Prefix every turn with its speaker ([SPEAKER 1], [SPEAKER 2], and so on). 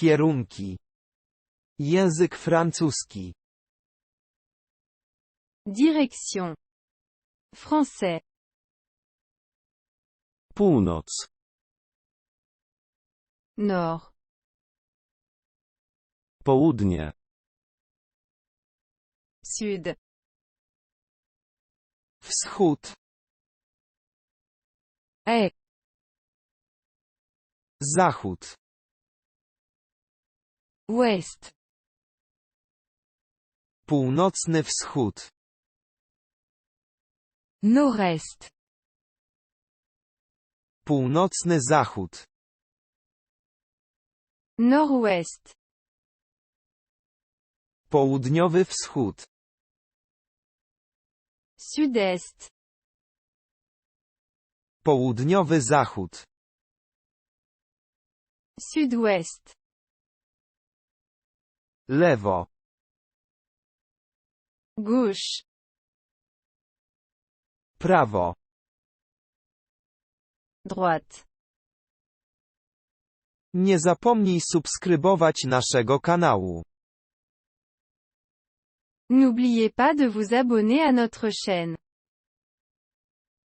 [SPEAKER 1] Kierunki. Język francuski.
[SPEAKER 2] Direction. Français.
[SPEAKER 3] Północ.
[SPEAKER 2] Nord.
[SPEAKER 3] Południe.
[SPEAKER 2] Sud.
[SPEAKER 1] Wschód.
[SPEAKER 2] Est.
[SPEAKER 1] Zachód.
[SPEAKER 2] Ouest.
[SPEAKER 1] Północny wschód.
[SPEAKER 2] Nord-Est.
[SPEAKER 1] Północny zachód.
[SPEAKER 2] Nord-Ouest.
[SPEAKER 1] Południowy wschód.
[SPEAKER 2] Sud-Est.
[SPEAKER 1] Południowy zachód.
[SPEAKER 2] Sud-Ouest.
[SPEAKER 1] Lewo.
[SPEAKER 2] Gauche.
[SPEAKER 1] Prawo.
[SPEAKER 2] Droite.
[SPEAKER 1] Nie zapomnij subskrybować naszego kanału.
[SPEAKER 2] N'oubliez pas de vous abonner à notre chaîne.